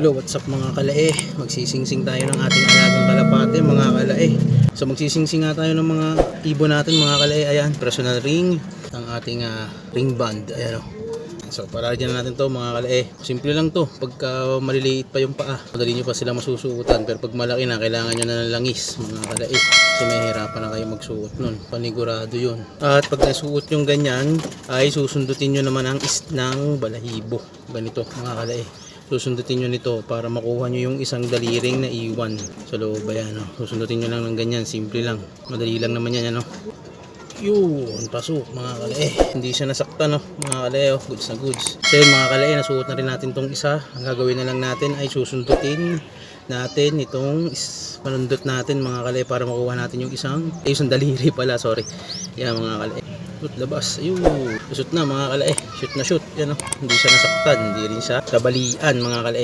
Hello, what's up mga kalae? Magsisingsing tayo ng ating alagang kalapate mga kalae. So magsisingsing nga tayo ng mga ibon natin mga kalae. Ayan, personal ring. Ang ating ah, ring band. Ayan o. So palagyan na natin to mga kalae. Simple lang to. Pagka maliliit pa yung paa, madali nyo pa sila masusuotan. Pero pag malaki na, kailangan nyo na ng langis mga kalae. Kasi may hirapan na kayo magsuot nun. Panigurado yun. At pag nasuot yung ganyan, ay susundutin nyo naman ang is ng balahibo. Ganito mga kalae susundutin nyo nito para makuha nyo yung isang daliring na iwan sa loob ayan no? susundutin nyo lang ng ganyan. Simple lang. Madali lang naman yan ano. Yun pasok mga kalae hindi siya nasakta no mga kalae oh. goods na goods. So yun mga kalae nasuot na rin natin tong isa. Ang gagawin na lang natin ay susundutin natin itong panundot natin mga kalae para makuha natin yung isang eh, isang daliri pala sorry yan mga kalae Shoot, labas. Ayun. Shoot na mga kalae. Shoot na shoot. Yan o. Hindi siya nasaktan. Hindi rin siya kabalian mga kalae.